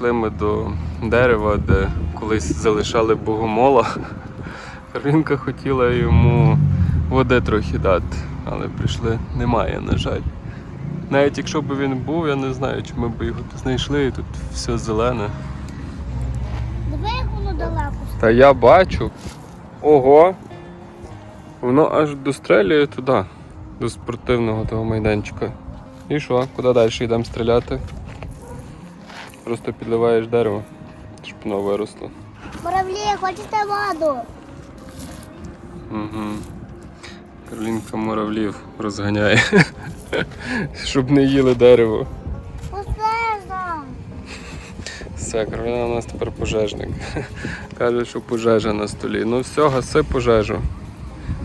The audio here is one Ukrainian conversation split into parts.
Прийшли ми до дерева, де колись залишали богомола. Каролінка хотіла йому води трохи дати, але прийшли немає, на жаль. Навіть якщо б він був, я не знаю, чи ми б його знайшли, і тут все зелене. Диви, як воно далеко. Та я бачу. Ого! Воно аж дострелює туди, до спортивного того майданчика. І що? Куди далі йдемо стріляти? Просто підливаєш дерево, щоб воно виросло. Муравлі, хочете воду? Угу. Каролінка муравлів розганяє, щоб не їли дерево. Все, Кароліна у нас тепер пожежник. Каже, що пожежа на столі. Ну все, гаси пожежу.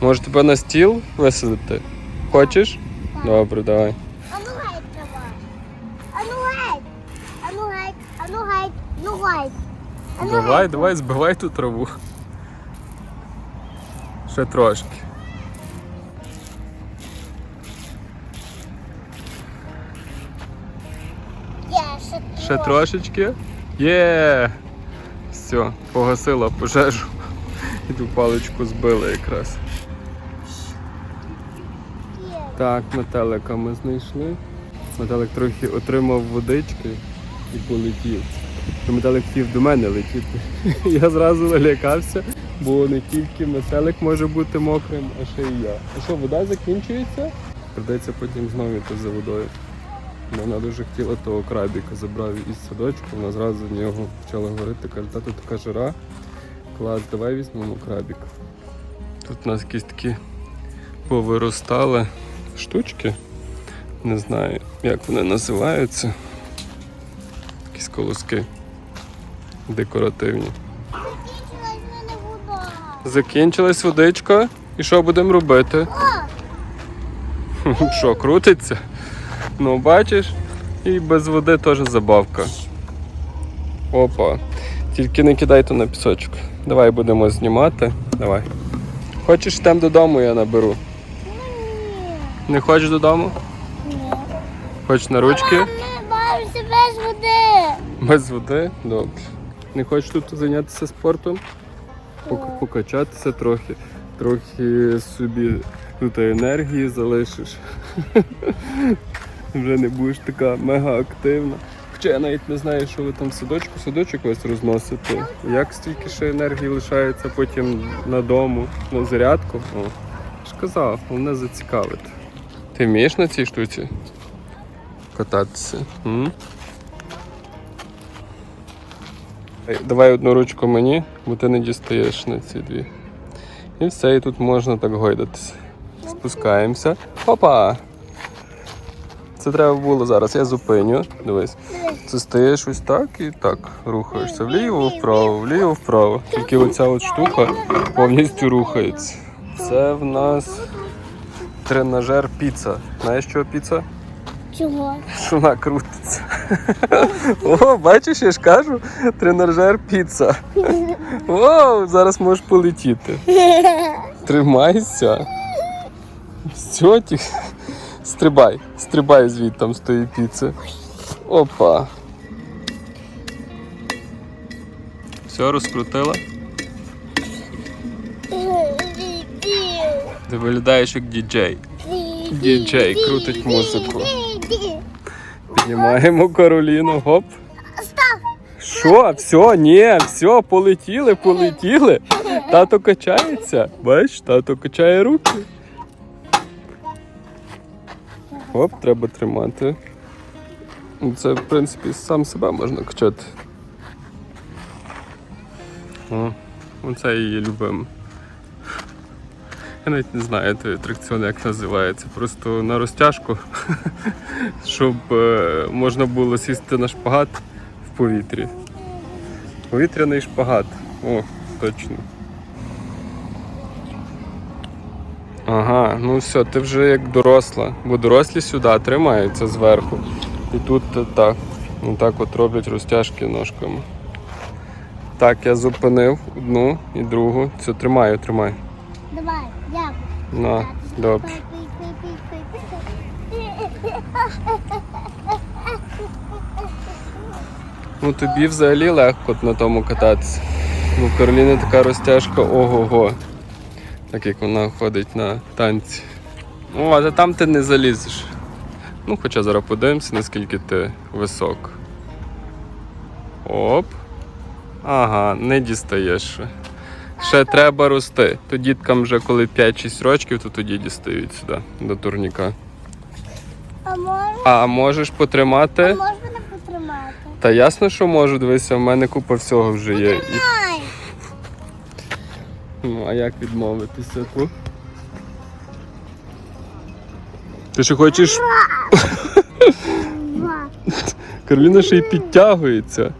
Може тебе на стіл висадити? Хочеш? Добре, давай. Давай, давай, збивай ту траву. Ще трошки. Ще, трошечки. Є. Все, погасила пожежу. І ту паличку збила якраз. Так, метелика ми знайшли. Метелик трохи отримав водички і полетів. То Метелик хотів до мене летіти. Я зразу налякався, бо не тільки метелик може бути мокрим, а ще і я. А що, вода закінчується? Придеться потім знову йти за водою. Вона дуже хотіла того крабіка, забрав із садочку, вона зразу в нього почала говорити, каже, тату така жара. Клас, давай візьмемо крабік. Тут у нас якісь такі повиростали штучки. Не знаю, як вони називаються. Якісь колоски декоративні. Закінчилась в мене вода. Закінчилась водичка. І що будемо робити? Що, крутиться? Ну, бачиш, і без води теж забавка. Опа. Тільки не кидай то на пісочок. Давай будемо знімати. Давай. Хочеш йдемо додому, я наберу. Не хочеш додому? Ні. Хочеш на ручки? Мам, не бавимося без води. Без води? Добре. Не хочеш тут зайнятися спортом? Покачатися трохи, трохи собі тут енергії залишиш. Вже не будеш така мега активна. Хоча я навіть не знаю, що ви там в садочку, садочок ось розносите. Як стільки ще енергії лишається потім на дому, на зарядку. О, ж казав, головне зацікавити. Ти вмієш на цій штуці кататися? М? Давай одну ручку мені, бо ти не дістаєш на ці дві. І все, і тут можна так гойдатися. Спускаємося. Опа! Це треба було зараз. Я зупиню. Дивись. Це стаєш ось так і так рухаєшся. Вліво, вправо, вліво, вправо. Тільки оця от штука повністю рухається. Це в нас тренажер піца. Знаєш що піца? Чого? Що вона крутиться. О, бачиш, я ж кажу, тренажер піца. О, зараз можеш полетіти. Тримайся. Ті... стрибай, стрибай звідти з тої піци. Опа. Все, розкрутила. Ти виглядаєш як діджей. Діджей крутить музику. Піднімаємо Кароліну, гоп. Що? Все, ні, все, полетіли, полетіли. Тато качається. Бачиш, тато качає руки. Оп, треба тримати. Ну, Це, в принципі, сам себе можна качати. О, оце її любимо. Я навіть не знаю той атракціон, як називається. Просто на розтяжку, щоб е, можна було сісти на шпагат в повітрі. Повітряний шпагат. О, точно. Ага, ну все, ти вже як доросла. Бо дорослі сюди тримаються зверху. І тут е, так. Ну так от роблять розтяжки ножками. Так, я зупинив одну і другу. Все, тримаю, тримай. Давай. На, добре. Ну тобі взагалі легко на тому кататися. Бо в така розтяжка ого-го. Так як вона ходить на танці. О, а там ти не залізеш. Ну, хоча зараз подивимося, наскільки ти висок. Оп. Ага, не дістаєш ще. Треба рости. То діткам вже коли 5-6 років, то тоді дістають сюди, до турніка. А можна? А можеш потримати? Можна мене потримати? Та ясно, що можу, дивися, в мене купа всього вже є. І... Ну, а як відмовитися тут? Ти ще хочеш. Два. Кароліна ще й підтягується.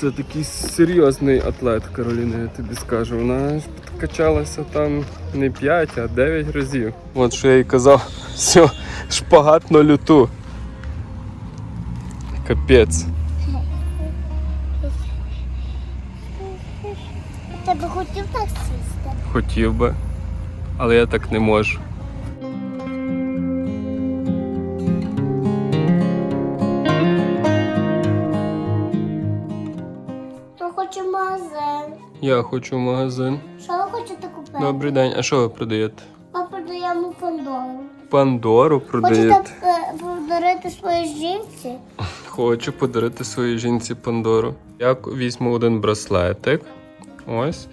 Це такий серйозний атлет, Кароліна, я тобі скажу. Вона підкачалася там не 5, а 9 разів. От що я їй казав, все, шпагат на люту. Капець. Ти би хотів так сісти? Хотів би, але я так не можу. То хоче магазин. Я хочу в магазин. Що ви хочете купити? Добрий день, а що ви продаєте? Ми продаємо Пандору. Пандору продаєте. Хочете е, подарити своїй жінці? Хочу подарити своїй жінці Пандору. Я візьму один браслетик. Ось.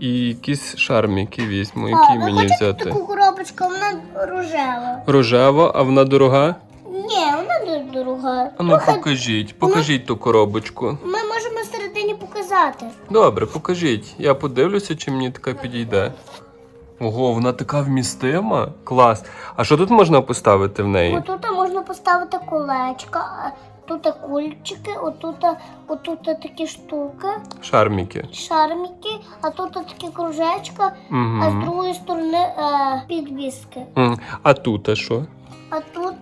І якісь шарміки візьму, які О, мені взяти. таку коробочку, вона рожева. Рожева, а вона дорога? Ні, вона не дорога. А ну покажіть, покажіть ту коробочку. Ми показати. Добре, покажіть. Я подивлюся, чи мені така підійде. Ого, вона така вмістима. Клас. А що тут можна поставити в неї? Отут можна поставити колечка, тут кульчики, отут, отут такі штуки, Шарміки. шарміки, а тут такі кружечка, а з Угу. другої сторони е, підвіски. А тут а що? А тут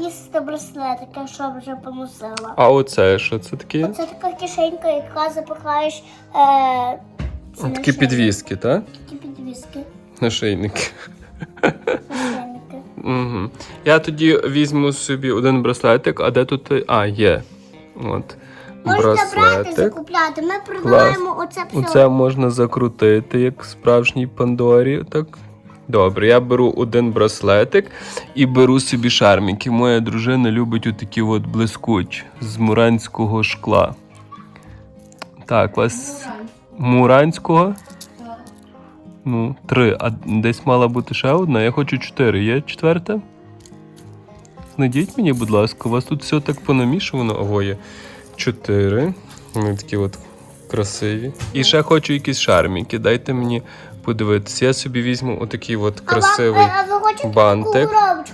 їсти браслетики, що вже поносила. А оце що це таке? Оце така кишенька, яка запихаєш е, ці Такі нашийники. підвіски, так? Такі підвіски. Нашийники. нашийники. Угу. Я тоді візьму собі один браслетик, а де тут. А, є. От. Можете брати, Браслетик. закупляти. Ми продаваємо оце все. Оце можна закрутити, як в справжній Пандорі. Так. Добре, я беру один браслетик і беру собі шарміки. Моя дружина любить отакі от блискучі з муранського шкла. Так, у вас муранського? Ну, три. А десь мала бути ще одна. Я хочу чотири. Є четверта? Знайдіть мені, будь ласка, у вас тут все так понамішувано. Ого, є чотири. Вони такі от красиві. І ще хочу якісь шарміки. Дайте мені подивитися. Я собі візьму отакий от красивий. А, вам, а ви хочете бантик.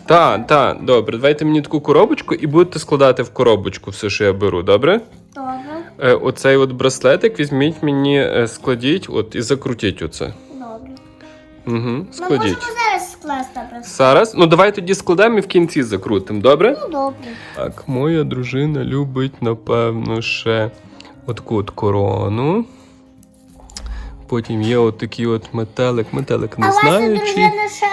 Так, так, добре. Давайте мені таку коробочку і будете складати в коробочку все, що я беру, добре? Добре, Е, оцей от браслетик візьміть мені, е, складіть от, і закрутіть оце. добре. Угу, Ми складіть. можемо зараз скласти просто. Зараз. Ну давай тоді складемо і в кінці закрутимо, добре? Ну, добре. Так, моя дружина любить, напевно, ще отаку от корону. Потім є отакий от метелик. Метелик не а ваша знаю, чи. дружина ще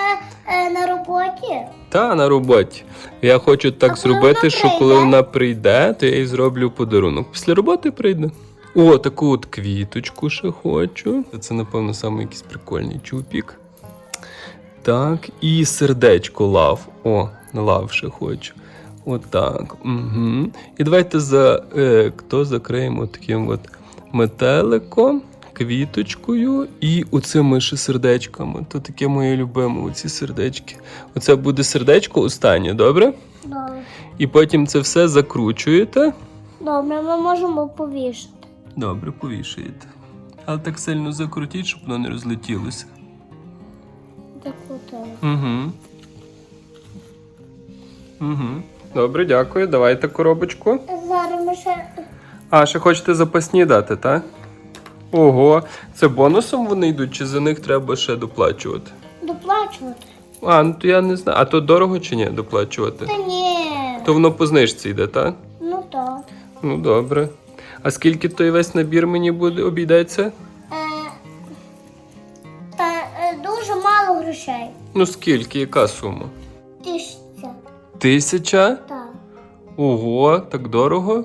е, на роботі? Та на роботі. Я хочу так А зробити, що коли вона прийде, то я їй зроблю подарунок. Після роботи прийде. О, таку от квіточку ще хочу. Це, напевно, саме якийсь прикольний чупік. Так, і сердечко лав. О, лав ще хочу. Отак. Угу. І давайте за е, хто закриємо таким от метеликом, квіточкою і оцими ще сердечками. То таке моє любиме, оці сердечки. Оце буде сердечко останнє, добре? Добре. І потім це все закручуєте. Добре, ми можемо повішати. Добре, повішаєте. Але так сильно закрутіть, щоб воно не розлетілося. Закрутили. Угу. Угу. Добре, дякую. Давайте коробочку. Зараз ми ще А, ще хочете запасні дати, так? Ого, це бонусом вони йдуть, чи за них треба ще доплачувати? доплачувати. А, ну то я не знаю. А то дорого чи ні доплачувати? Та ні. То воно по знижці йде, так? Ну так. Ну добре. А скільки той весь набір мені буде обійдеться? Е, та е, дуже мало грошей. Ну скільки, яка сума? Тисяча. Тисяча? Так. Ого, так дорого.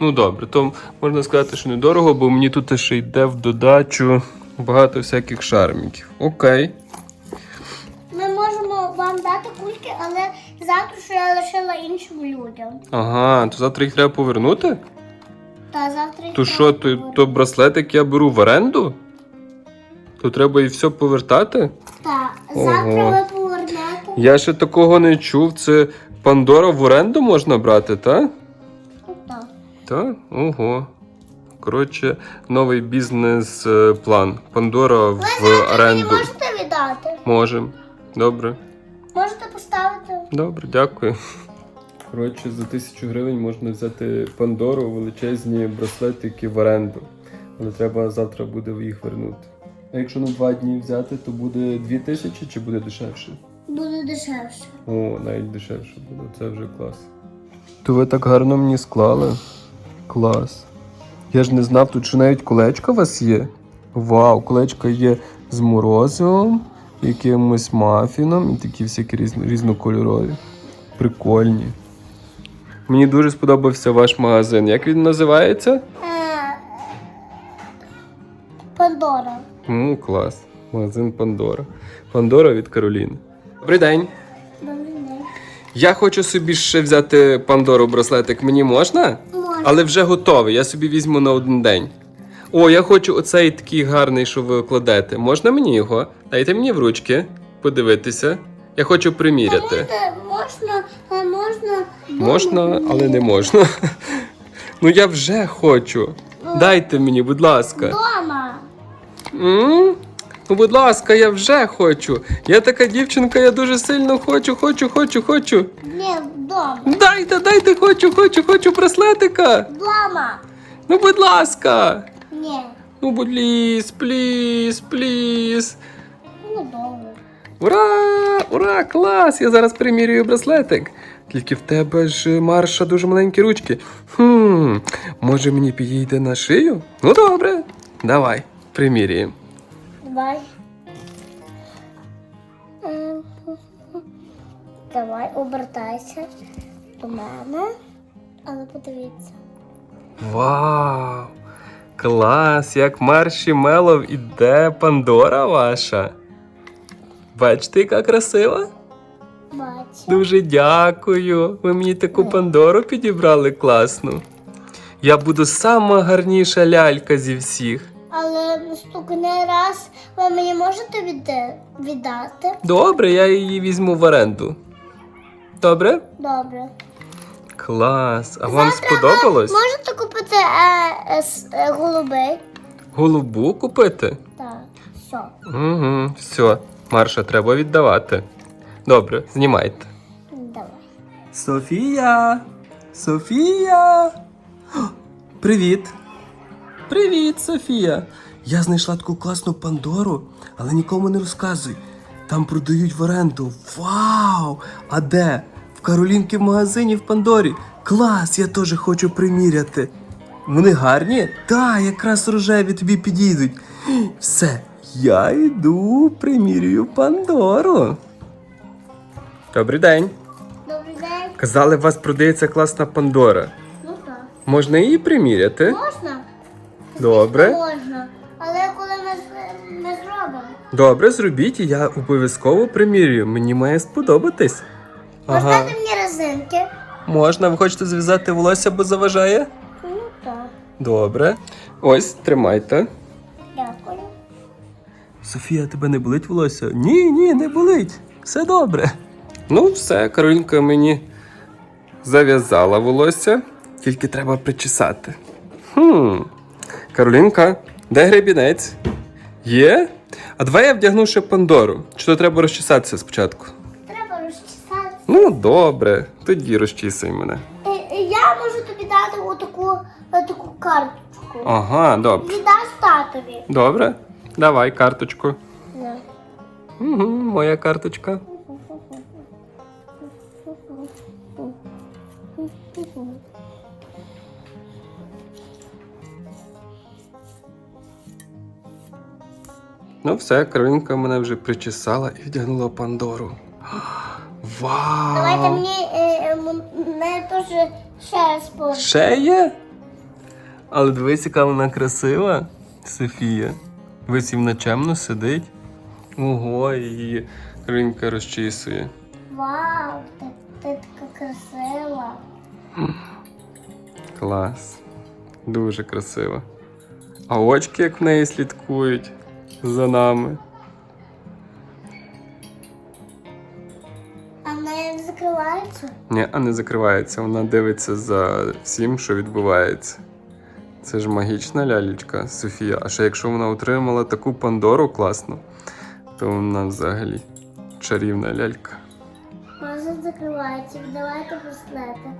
Ну добре, то можна сказати, що недорого, бо мені тут ще йде в додачу багато всяких шарміків. Окей. Ми можемо вам дати кульки, але завтра що я лишила іншим людям. Ага, то завтра їх треба повернути? Та завтра їх То треба що, то, повернути. то браслетик я беру в оренду? То треба і все повертати? Так, Ого. завтра ви повернете. Я ще такого не чув. Це Пандора в оренду можна брати, так? Так? Ого. Коротше, новий бізнес-план. Пандора в Ви знаєте, мені можете віддати? Можемо. Добре. Можете поставити? Добре, дякую. Коротше, за тисячу гривень можна взяти Пандору, величезні браслетики в оренду. Але треба завтра буде їх вернути. А якщо на два дні взяти, то буде дві тисячі чи буде дешевше? Буде дешевше. О, навіть дешевше буде, це вже клас. То ви так гарно мені склали. Клас. Я ж не знав, тут що навіть колечко у вас є. Вау, колечко є з морозивом, якимось мафіном і такі всякі різно, різнокольорові. Прикольні. Мені дуже сподобався ваш магазин. Як він називається? Е, Пандора. Ну, клас. Магазин Пандора. Пандора від Кароліни. Добрий день. Добрий день. Я хочу собі ще взяти Пандору браслетик. Мені можна? Але вже готовий. Я собі візьму на один день. О, я хочу оцей такий гарний, що ви кладете. Можна мені його? Дайте мені в ручки подивитися. Я хочу приміряти. Можна, можна. Можна, але не можна. Ну я вже хочу. Дайте мені, будь ласка. Дома. Ну, будь ласка, я вже хочу. Я така дівчинка, я дуже сильно хочу, хочу, хочу, хочу. Ні, вдома. Дайте, дайте, хочу, хочу, хочу браслетика. Дома. Ну, будь ласка. Ні. Ну, будь ліс, пліс, пліс. Ну, добре. Ура! Ура! Клас! Я зараз примірюю браслетик. Тільки в тебе ж марша дуже маленькі ручки. Хм, може мені підійде на шию? Ну добре. Давай, примірюємо. Давай. Давай, обертайся до мене. Але подивіться. Вау! Клас! Як маршмеллоу іде Пандора ваша. Бачите, яка красива? Бачу. Дуже дякую. Ви мені таку Пандору підібрали класну. Я буду сама гарніша лялька зі всіх. Але наступний раз ви мені можете відда- віддати? Добре, я її візьму в оренду. Добре? Добре. Клас. А вам Завтра сподобалось? ви Можете купити е, е, с- е, голубей? Голубу купити? Так, все. Угу, все. Марша треба віддавати. Добре, знімайте. Давай. Софія! Софія! О, Привіт! Привіт, Софія! Я знайшла таку класну Пандору, але нікому не розказуй. Там продають в оренду. Вау! А де? В Каролінки в магазині в Пандорі. Клас! Я теж хочу приміряти. Вони гарні? Так, якраз рожеві тобі підійдуть. Все, я йду примірюю Пандору. Добрий день. Добрий день. Казали, у вас продається класна Пандора. Ну так. Можна її приміряти? Можна? Добре. Можна. Але коли ми, з- ми зробимо? Добре, зробіть, і я обов'язково примірюю. Мені має сподобатись. Ага. Поставте мені резинки. Можна, ви хочете зв'язати волосся, бо заважає? Ну так. Добре. Ось, тримайте. Дякую. Софія, тебе не болить волосся? Ні, ні, не болить. Все добре. Ну, все, Каролінка мені зав'язала волосся, тільки треба причесати. Хм. Каролінка, де гребінець? Є? А давай я вдягну ще Пандору. Чи то треба розчесатися спочатку? Треба розчесати. Ну, добре, тоді розчісуй мене. Е, е, Я можу тобі дати отаку, отаку карточку. Ага, добре. Віддаш татові. Добре. Давай карточку. Угу, моя карточка. Ну, все, Каролінка мене вже причесала і вдягнула Пандору. Вау! Давайте мені е, е, м- мене теж ще раз по. Ще є? Але дивись, яка вона красива, Софія. І вона сидить. Ого, її Каринка розчісує. Вау, ти, ти така красива. Клас. Дуже красиво. А очки, як в неї слідкують за нами. А вона не закривається? Ні, а не закривається. Вона дивиться за всім, що відбувається. Це ж магічна лялічка Софія. А ще якщо вона отримала таку Пандору класну, то вона взагалі чарівна лялька. Може закривається, давайте послати.